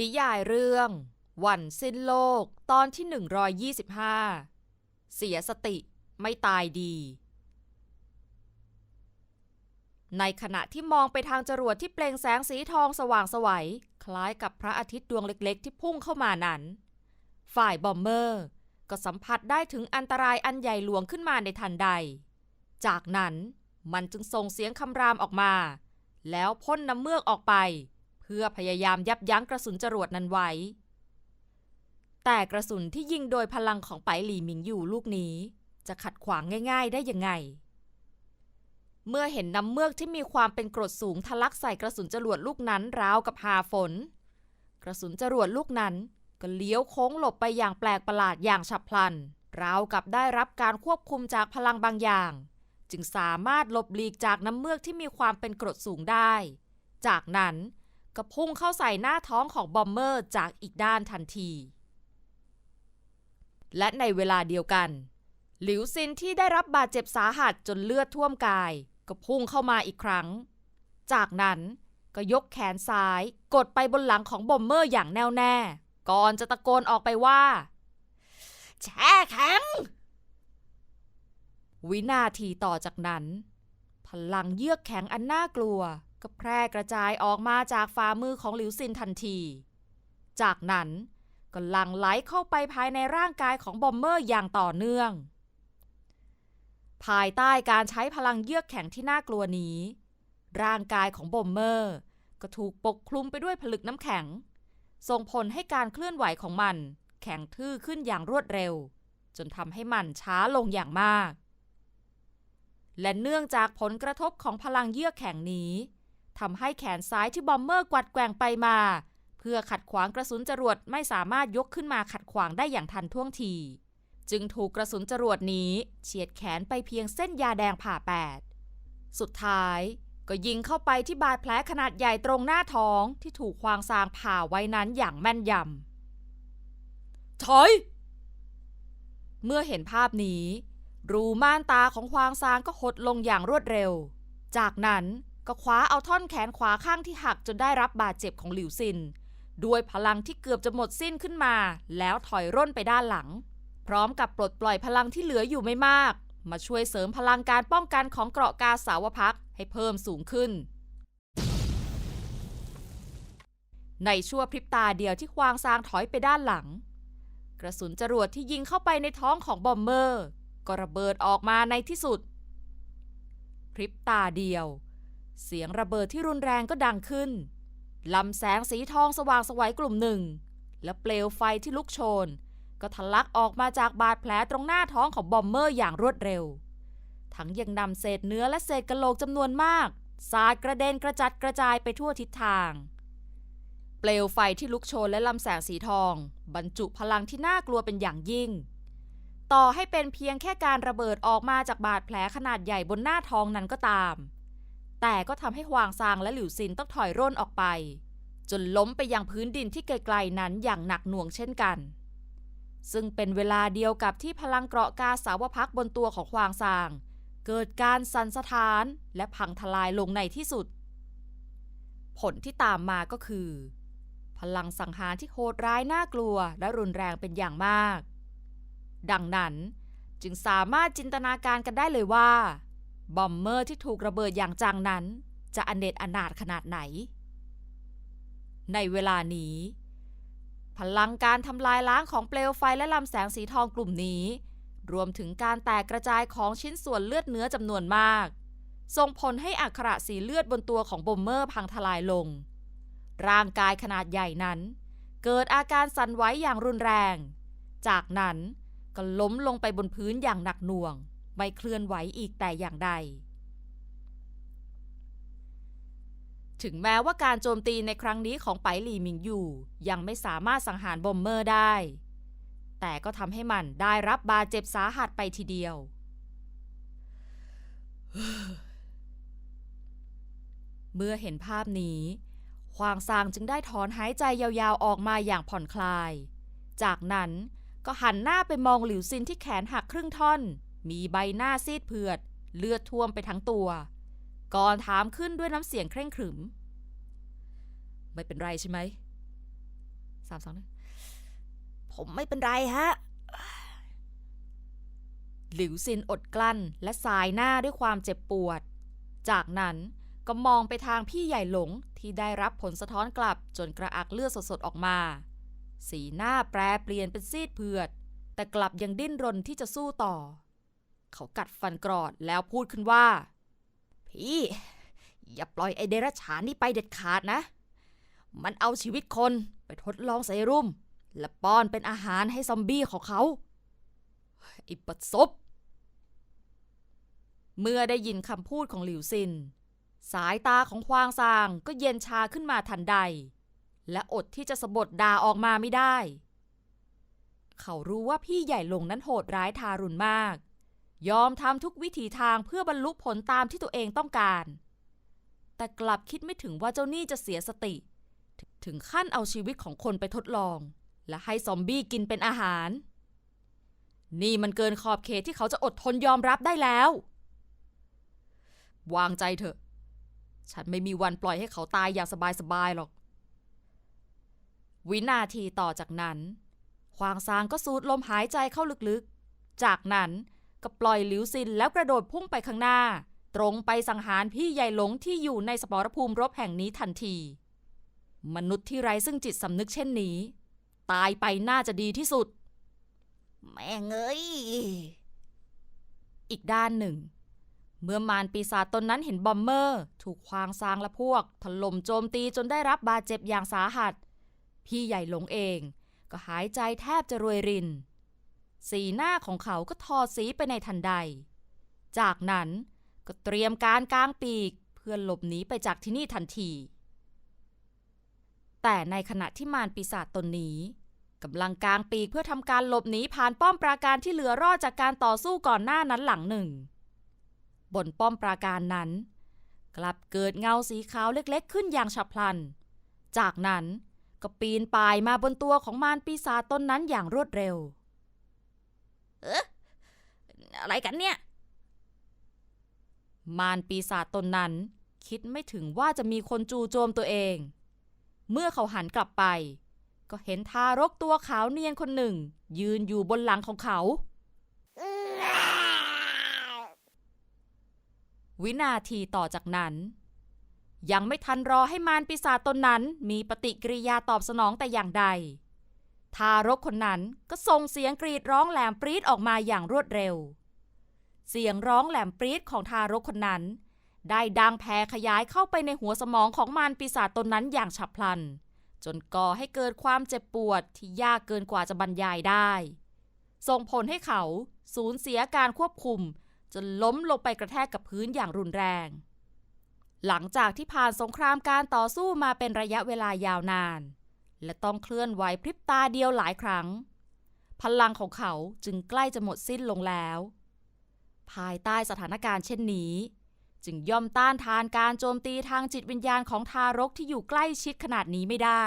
นิยายเรื่อง วันสิ้นโลกตอนที่ 125 เสียสติไม่ตายดี ในขณะที่มองไปทางจรวดที่เปล่งแสงสีทองสว่างไสวัยคล้ายกับพระอาทิตย์ดวงเล็กๆ ที่พุ่งเข้ามานั้น ฝ่ายบอมเมอร์ ก็สัมผัสได้ถึงอันตรายอันใหญ่หลวงขึ้นมาในทันใด จากนั้นมันจึงส่งเสียงคำรามออกมา แล้วพ่นน้ำเมือกออกไป เพื่อพยายามยับยั้งกระสุนจรวดนั้นไว้ แต่กระสุนที่ยิงโดยพลังของไปหลี่หมิงอยู่ลูกนี้ จะขัดขวางง่าย ๆ ได้ยังไง เมื่อเห็นน้ำเมือกที่มีความเป็นกรดสูงทะลักใส่กระสุนจรวดลูกนั้นราวกับหาฝน กระสุนจรวดลูกนั้นก็เลี้ยวโค้งหลบไปอย่างแปลกประหลาดอย่างฉับพลัน ราวกับได้รับการควบคุมจากพลังบางอย่าง จึงสามารถหลบหลีกจากน้ำเมือกที่มีความเป็นกรดสูงได้ จากนั้น ก็พุ่งเข้าใส่หน้าท้องของบอมเมอร์จากอีกด้านทันที และในเวลาเดียวกัน หลิวซินที่ได้รับบาดเจ็บสาหัสจนเลือดท่วมกาย ก็พุ่งเข้ามาอีกครั้ง จากนั้นก็ยกแขนซ้ายกดไปบนหลังของบอมเมอร์อย่างแน่วแน่ ก่อนจะตะโกนออกไปว่า แช่แข็ง วินาทีต่อจากนั้น พลังเยือกแข็งอันน่ากลัว ก็แพร่กระจายออกมาจากฝ่ามือของหลิวซินทันที จากนั้นก็หลั่งไหลเข้าไปภายในร่างกายของบอมเมอร์อย่างต่อเนื่อง ภายใต้การใช้พลังเยือกแข็งที่น่ากลัวนี้ ร่างกายของบอมเมอร์ ก็ถูกปกคลุมไปด้วยผลึกน้ำแข็ง ส่งผลให้การเคลื่อนไหวของมัน แข็งทื่อขึ้นอย่างรวดเร็ว จนทำให้มันช้าลงอย่างมาก และเนื่องจากผลกระทบของพลังเยือกแข็งนี้ ทำให้แขนซ้ายที่บอมเมอร์กวัดแกว่งไปมา เพื่อขัดขวางกระสุนจรวดไม่สามารถยกขึ้นมาขัดขวางได้อย่างทันท่วงที จึงถูกกระสุนจรวดนี้เฉียดแขนไปเพียงเส้นยาแดงผ่าแปด สุดท้ายก็ยิงเข้าไปที่บาดแผลขนาดใหญ่ตรงหน้าท้องที่ถูกควางซางผ่าไว้นั้นอย่างแม่นยำถอย เมื่อเห็นภาพนี้ รูม่านตาของควางซางก็หดลงอย่างรวดเร็ว จากนั้น ก็คว้าเอาท่อนแขนขวาข้างที่หักจนได้รับบาดเจ็บของหลิวซิน ด้วยพลังที่เกือบจะหมดสิ้นขึ้นมา แล้วถอยร่นไปด้านหลัง พร้อมกับปลดปล่อยพลังที่เหลืออยู่ไม่มาก มาช่วยเสริมพลังการป้องกันของเกราะกาสาวพักให้เพิ่มสูงขึ้น ในชั่วพริบตาเดียวที่ควางซางถอยไปด้านหลัง กระสุนจรวดที่ยิงเข้าไปในท้องของบอมเมอร์ ก็ระเบิดออกมาในที่สุด พริบตาเดียว เสียงระเบิดที่รุนแรงก็ดังขึ้น ลำแสงสีทองสว่างสวัยกลุ่มหนึ่ง และเปลวไฟที่ลุกโชน ก็ทะลักออกมาจากบาดแผลตรงหน้าท้องของบอมเมอร์อย่างรวดเร็ว ทั้งยังนำเศษเนื้อและเศษกะโหลกจำนวนมาก สาดกระเด็นกระจัดกระจายไปทั่วทิศทาง เปลวไฟที่ลุกโชนและลำแสงสีทอง บรรจุพลังที่น่ากลัวเป็นอย่างยิ่ง ต่อให้เป็นเพียงแค่การระเบิดออกมาจากบาดแผลขนาดใหญ่บนหน้าท้องนั้นก็ตาม แต่ก็ทำให้หวางซางและหลิวซินต้องถอยร่นออกไป จนล้มไปยังพื้นดินที่ไกลๆนั้นอย่างหนักหน่วงเช่นกัน ซึ่งเป็นเวลาเดียวกับที่พลังเกราะกาสาวพักบนตัวของหวางซาง เกิดการสั่นสะท้านและพังทลายลงในที่สุด ผลที่ตามมาก็คือ พลังสังหารที่โหดร้ายน่ากลัวและรุนแรงเป็นอย่างมาก ดังนั้นจึงสามารถจินตนาการกันได้เลยว่า บอมเมอร์ที่ถูกระเบิดอย่างจังนั้น จะอเนจอนาถขนาดไหน ในเวลานี้ พลังการทำลายล้างของเปลวไฟและลำแสงสีทองกลุ่มนี้ รวมถึงการแตกกระจายของชิ้นส่วนเลือดเนื้อจำนวนมาก ส่งผลให้อักระสีเลือดบนตัวของบอมเมอร์พังทลายลง ร่างกายขนาดใหญ่นั้น เกิดอาการสั่นไหวอย่างรุนแรง จากนั้นก็ล้มลงไปบนพื้นอย่างหนักหน่วง ไม่เคลื่อนไหวอีกแต่อย่างใด ถึงแม้ว่าการโจมตีในครั้งนี้ของไปหลี่หมิงอยู่ ยังไม่สามารถสังหารบอมเมอร์ได้ แต่ก็ทำให้มันได้รับบาดเจ็บสาหัสไปทีเดียว เมื่อเห็นภาพนี้ควางซางจึงได้ถอนหายใจยาวๆออกมาอย่างผ่อนคลาย จากนั้นก็หันหน้าไปมองหลิวซินที่แขนหักครึ่งท่อน มีใบหน้าซีดเผือด เลือดท่วมไปทั้งตัว ก่อนถามขึ้นด้วยน้ำเสียงเคร่งขรึม ไม่เป็นไรใช่ไหมสามสองหนึ่งผมไม่เป็นไรฮะ หลิวซินอดกลั้นและสายหน้าด้วยความเจ็บปวด จากนั้นก็มองไปทางพี่ใหญ่หลงที่ได้รับผลสะท้อนกลับจนกระอักเลือดสดๆออกมา สีหน้าแปรเปลี่ยนเป็นซีดเผือด แต่กลับยังดิ้นรนที่จะสู้ต่อ เขากัดฟันกรอดแล้วพูดขึ้นว่า พี่ อย่าปล่อยไอเดรัจฉานนี่ไปเด็ดขาดนะ มันเอาชีวิตคนไปทดลองเซรุ่ม และป้อนเป็นอาหารให้ซอมบี้ของเขาไอ้ปัดซบเมื่อได้ยินคำพูดของหลิวซิน สายตาของควางซางก็เย็นชาขึ้นมาทันใด และอดที่จะสะบดด่าออกมาไม่ได้ เขารู้ว่าพี่ใหญ่ลงนั้นโหดร้ายทารุณมาก ยอมทำทุกวิถีทางเพื่อบรรลุผลตามที่ตัวเองต้องการ แต่กลับคิดไม่ถึงว่าเจ้าหนี้จะเสียสติ ถึงขั้นเอาชีวิตของคนไปทดลอง และให้ซอมบี้กินเป็นอาหาร นี่มันเกินขอบเขตที่เขาจะอดทนยอมรับได้แล้ว วางใจเถอะ ฉันไม่มีวันปล่อยให้เขาตายอย่างสบายๆหรอก วินาทีต่อจากนั้นควางซางก็สูดลมหายใจเข้าลึกๆ จากนั้น ก็ปล่อยหลิวซินแล้วกระโดดพุ่งไปข้างหน้า ตรงไปสังหารพี่ใหญ่หลงที่อยู่ในสมรภูมิรบแห่งนี้ทันที มนุษย์ที่ไร้ซึ่งจิตสำนึกเช่นนี้ ตายไปน่าจะดีที่สุด แม่งเอ้ยอีกด้านหนึ่ง เมื่อมารปีศาจตนนั้นเห็นบอมเมอร์ ถูกควางซางและพวก ถล่มโจมตีจนได้รับบาดเจ็บอย่างสาหัส พี่ใหญ่หลงเอง ก็หายใจแทบจะรวยริน สีหน้าของเขาก็ทอสีไปในทันใด จากนั้นก็เตรียมการกางปีกเพื่อหลบหนีไปจากที่นี่ทันที แต่ในขณะที่มารปีศาจตนนี้กำลังกางปีกเพื่อทำการหลบหนีผ่านป้อมปราการที่เหลือรอดจากการต่อสู้ก่อนหน้านั้นหลังหนึ่ง บนป้อมปราการนั้น กลับเกิดเงาสีขาวเล็กๆ ขึ้นอย่างฉับพลัน จากนั้นก็ปีนป่ายมาบนตัวของมารปีศาจตนนั้นอย่างรวดเร็ว อะไรกันเนี่ย มารปีศาจตนนั้น คิดไม่ถึงว่าจะมีคนจู่โจมตัวเอง เมื่อเขาหันกลับไป ก็เห็นทารกตัวขาวเนียนคนหนึ่ง ยืนอยู่บนหลังของเขา วินาทีต่อจากนั้น ยังไม่ทันรอให้มารปีศาจตนนั้นมีปฏิกิริยาตอบสนองแต่อย่างใด ทารกคนนั้นก็ส่งเสียงกรีดร้องแหลมปรี๊ดออกมาอย่างรวดเร็ว เสียงร้องแหลมปรี๊ดของทารกคนนั้น ได้ดังแผ่ขยายเข้าไปในหัวสมองของมารปีศาจตนนั้นอย่างฉับพลัน จนก่อให้เกิดความเจ็บปวดที่ยากเกินกว่าจะบรรยายได้ ส่งผลให้เขาสูญเสียการควบคุม จนล้มลงไปกระแทกกับพื้นอย่างรุนแรง หลังจากที่ผ่านสงครามการต่อสู้มาเป็นระยะเวลายาวนาน และต้องเคลื่อนไหวพริบตาเดียวหลายครั้ง พลังของเขาจึงใกล้จะหมดสิ้นลงแล้ว ภายใต้สถานการณ์เช่นนี้ จึงย่อมต้านทานการโจมตีทางจิตวิญญาณของทารกที่อยู่ใกล้ชิดขนาดนี้ไม่ได้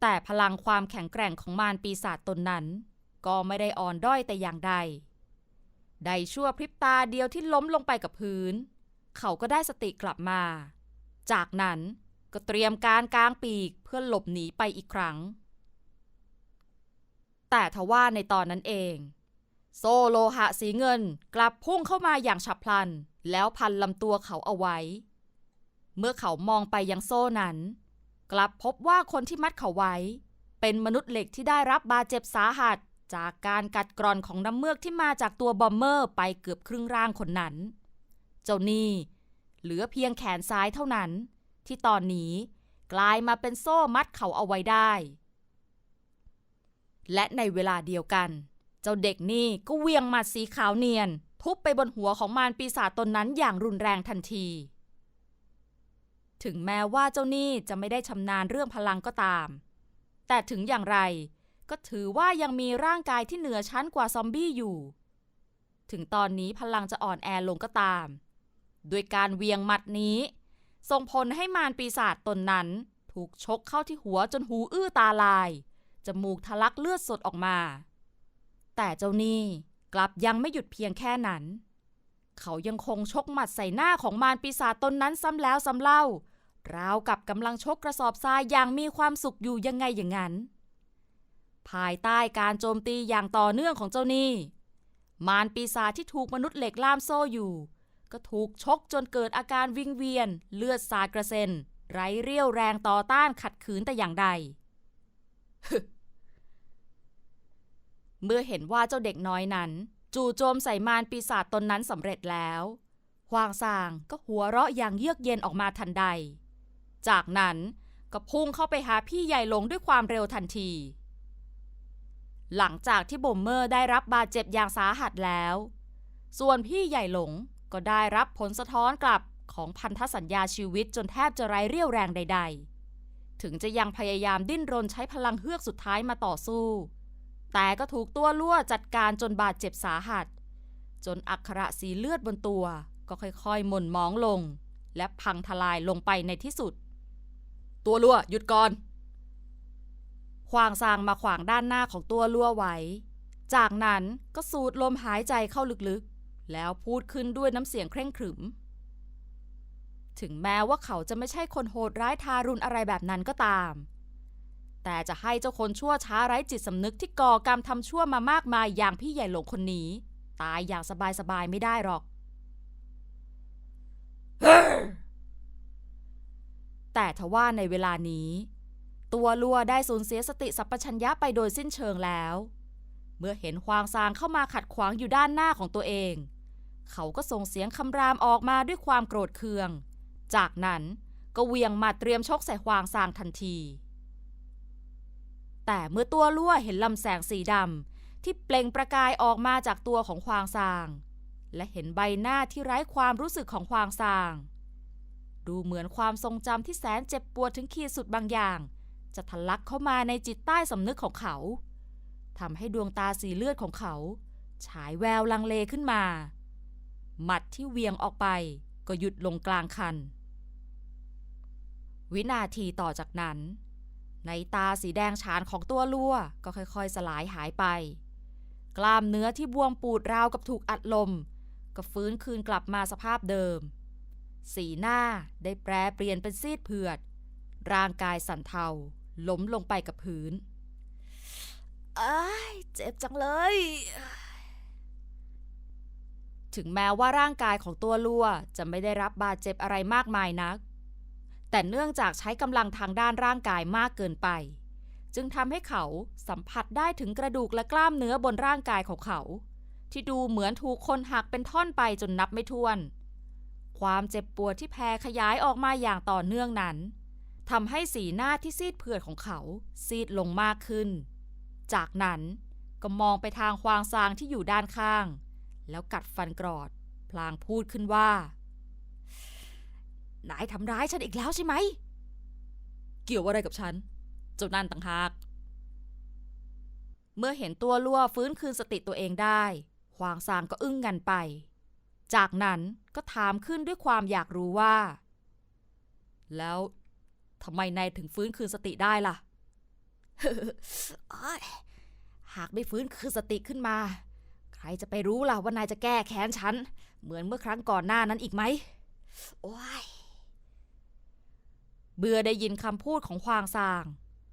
แต่พลังความแข็งแกร่งของมารปีศาจตนนั้น ก็ไม่ได้อ่อนด้อยแต่อย่างใดได้ชั่วพริบตาเดียวที่ล้มลงไปกับพื้น เขาก็ได้สติกลับมา จากนั้น ก็เตรียมการกางปีกเพื่อหลบหนีไปอีกครั้ง แต่ทว่าในตอนนั้นเอง โซโลหะสีเงินกลับพุ่งเข้ามาอย่างฉับพลัน แล้วพันลำตัวเขาเอาไว้ เมื่อเขามองไปยังโซ่นั้น กลับพบว่าคนที่มัดเขาไว้ เป็นมนุษย์เหล็กที่ได้รับบาดเจ็บสาหัสจากการกัดกร่อนของน้ำเมือกที่มาจากตัวบอมเมอร์ไปเกือบครึ่งร่างคนนั้น เจ้านี่เหลือเพียงแขนซ้ายเท่านั้น ที่ตอนนี้กลายมาเป็นโซ่มัดเขาเอาไว้ได้ และในเวลาเดียวกัน เจ้าเด็กนี่ก็เวียงหมัดสีขาวเนียน ทุบไปบนหัวของมารปีศาจตนนั้นอย่างรุนแรงทันที ถึงแม้ว่าเจ้านี่จะไม่ได้ชำนาญเรื่องพลังก็ตาม แต่ถึงอย่างไรก็ถือว่ายังมีร่างกายที่เหนือชั้นกว่าซอมบี้อยู่ ถึงตอนนี้พลังจะอ่อนแอลงก็ตาม ด้วยการเวียงหมัดนี้ ส่งผลให้มารปีศาจตนนั้น ถูกชกเข้าที่หัวจนหูอื้อตาลาย จมูกทะลักเลือดสดออกมา แต่เจ้านี่กลับยังไม่หยุดเพียงแค่นั้น เขายังคงชกหมัดใส่หน้าของมารปีศาจตนนั้นซ้ำแล้วซ้ำเล่าราวกับกำลังชกกระสอบทรายอย่างมีความสุขอยู่ยังไงอย่างนั้น ภายใต้การโจมตีอย่างต่อเนื่องของเจ้าหนี้มารปีศาจที่ถูกมนุษย์เหล็กล่ามโซ่อยู่ ก็ถูกชกจนเกิดอาการวิงเวียน เลือดสาดกระเซ็น ไร้เรี่ยวแรงต่อต้านขัดขืนแต่อย่างใด เมื่อเห็นว่าเจ้าเด็กน้อยนั้น จู่โจมใส่มารปีศาจตนนั้นสำเร็จแล้วฮวางซางก็หัวเราะอย่างเยือกเย็นออกมาทันใด จากนั้นก็พุ่งเข้าไปหาพี่ใหญ่หลงด้วยความเร็วทันที หลังจากที่บ่มเมอร์ได้รับบาดเจ็บอย่างสาหัสแล้ว ส่วนพี่ใหญ่หลง ก็ได้รับผลสะท้อนกลับของพันธสัญญาชีวิตจนแทบจะไร้เรี่ยวแรงใด ๆ ถึงจะยังพยายามดิ้นรนใช้พลังเฮือกสุดท้ายมาต่อสู้ แต่ก็ถูกตัวลั่วจัดการจนบาดเจ็บสาหัส จนอักขระสีเลือดบนตัว ก็ค่อยๆ หม่นหมองลง และพังทลายลงไปในที่สุด ตัวลั่วหยุดก่อนขวางซางมาขวางด้านหน้าของตัวลั่วไว้ จากนั้นก็สูดลมหายใจเข้าลึกๆ แล้วพูดขึ้นด้วยน้ำเสียงเคร่งขรึม ถึงแม้ว่าเขาจะไม่ใช่คนโหดร้ายทารุณอะไรแบบนั้นก็ตาม แต่จะให้เจ้าคนชั่วช้าไร้จิตสำนึกที่ก่อกรรมทำชั่วมามากมายอย่างพี่ใหญ่หลงคนนี้ ตายอย่างสบายๆไม่ได้หรอก แต่ทว่าในเวลานี้ ตัวลัวได้สูญเสียสติสัพพัญญะไปโดยสิ้นเชิงแล้วเมื่อเห็นควางซางเข้ามาขัดขวางอยู่ด้านหน้าของตัวเอง เขาก็ส่งเสียงคำรามออกมาด้วยความโกรธเคือง จากนั้นก็เวียงมาเตรียมชกใส่ควางซางทันที แต่เมื่อตัวลั่วเห็นลำแสงสีดำที่เปล่งประกายออกมาจากตัวของควางซาง และเห็นใบหน้าที่ไร้ความรู้สึกของควางซาง ดูเหมือนความทรงจำที่แสนเจ็บปวดถึงขีดสุดบางอย่าง จะทะลักเข้ามาในจิตใต้สำนึกของเขาทำให้ดวงตาสีเลือดของเขา ฉายแววลังเลขึ้นมา หมัดที่เวียงออกไปก็หยุดลงกลางคัน วินาทีต่อจากนั้น ในตาสีแดงฉานของตัวลั่วก็ค่อยๆ สลายหายไป กล้ามเนื้อที่บวมปูดราวกับถูกอัดลม ก็ฟื้นคืนกลับมาสภาพเดิม สีหน้าได้แปรเปลี่ยนเป็นซีดเผือด ร่างกายสั่นเทาล้มลงไปกับพื้นอ้ายเจ็บจังเลย ถึงแม้ว่าร่างกายของตัวลัวจะไม่ได้รับบาดเจ็บอะไรมากมายนัก แต่เนื่องจากใช้กำลังทางด้านร่างกายมากเกินไป จึงทำให้เขาสัมผัสได้ถึงกระดูกและกล้ามเนื้อบนร่างกายของเขา ที่ดูเหมือนถูกคนหักเป็นท่อนไปจนนับไม่ถ้วน ความเจ็บปวดที่แผ่ขยายออกมาอย่างต่อเนื่องนั้นทำให้สีหน้าที่ซีดเผือดของเขาซีดลงมากขึ้น จากนั้นก็มองไปทางควางซางที่อยู่ด้านข้าง แล้วกัดฟันกรอด พลางพูดขึ้นว่า นายทำร้ายฉันอีกแล้วใช่ไหม เกี่ยวอะไรกับฉัน เจ้านั่นต่างหาก เมื่อเห็นตัวลั่วฟื้นคืนสติตัวเองได้ควางซางก็อึ้งงันไป จากนั้นก็ถามขึ้นด้วยความอยากรู้ว่า แล้วทำไมนายถึงฟื้นคืนสติได้ล่ะหากไม่ฟื้นคืนสติขึ้นมา ใครจะไปรู้ล่ะว่านายจะแก้แค้นฉัน เหมือนเมื่อครั้งก่อนหน้านั้นอีกไหม โอ้ย เบื่อได้ยินคำพูดของควางซาง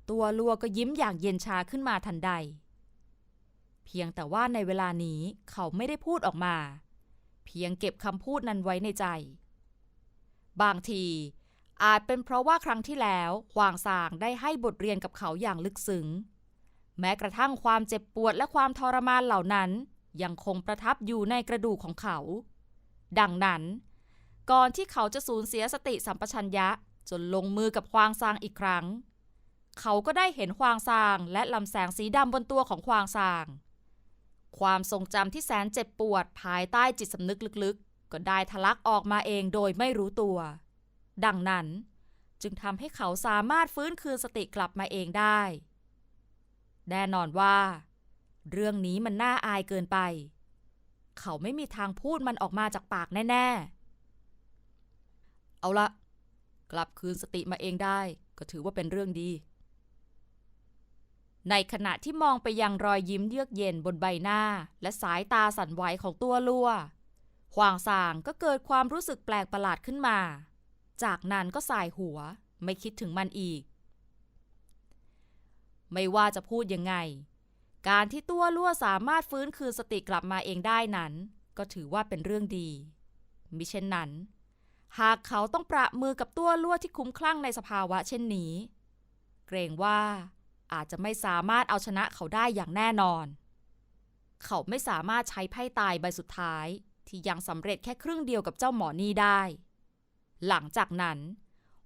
ตัวลัวก็ยิ้มอย่างเย็นชาขึ้นมาทันใด เพียงแต่ว่าในเวลานี้เขาไม่ได้พูดออกมา เพียงเก็บคำพูดนั้นไว้ในใจ บางทีอาจเป็นเพราะว่าครั้งที่แล้วควางซางได้ให้บทเรียนกับเขาอย่างลึกซึ้ง แม้กระทั่งความเจ็บปวดและความทรมานเหล่านั้น ยังคงประทับอยู่ในกระดูกของเขา ดังนั้น ก่อนที่เขาจะสูญเสียสติสัมปชัญญะจนลงมือกับควางซางอีกครั้ง เขาก็ได้เห็นควางซางและลำแสงสีดำบนตัวของควางซาง ความทรงจำที่แสนเจ็บปวดภายใต้จิตสำนึกลึกๆ ก็ได้ทะลักออกมาเองโดยไม่รู้ตัว ดังนั้นจึงทำให้เขาสามารถฟื้นคืนสติกลับมาเองได้ แน่นอนว่า เรื่องนี้มันน่าอายเกินไป เขาไม่มีทางพูดมันออกมาจากปากแน่ ๆ เอาละ กลับคืนสติมาเองได้ก็ถือว่าเป็นเรื่องดี ในขณะที่มองไปยังรอยยิ้มเยือกเย็นบนใบหน้า และสายตาสั่นไหวของตัวลัวควางซางก็เกิดความรู้สึกแปลกประหลาดขึ้นมา จากนั้นก็สายหัวไม่คิดถึงมันอีก ไม่ว่าจะพูดยังไง การที่ตัวลั่วสามารถฟื้นคืนสติกลับมาเองได้นั้น ก็ถือว่าเป็นเรื่องดีมิเช่นนั้น หากเขาต้องประมือกับตัวลั่วที่คุ้มคลั่งในสภาวะเช่นนี้ เกรงว่าอาจจะไม่สามารถเอาชนะเขาได้อย่างแน่นอน เขาไม่สามารถใช้ไพ่ตายใบสุดท้าย ที่ยังสำเร็จแค่ครึ่งเดียวกับเจ้าหมอนี่ได้ หลังจากนั้น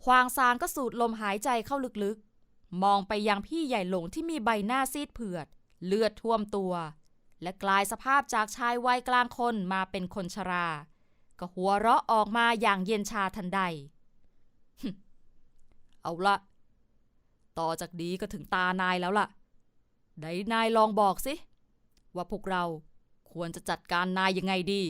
ฮวางซานก็สูดลมหายใจเข้าลึกๆ มองไปยังพี่ใหญ่หลงที่มีใบหน้าซีดเผือด เลือดท่วมตัว และกลายสภาพจากชายวัยกลางคนมาเป็นคนชรา ก็หัวเราะออกมาอย่างเย็นชาทันใด เอาละ ต่อจากนี้ก็ถึงตานายแล้วล่ะ ไหนนายลองบอกสิ ว่าพวกเราควรจะจัดการนายยังไงดี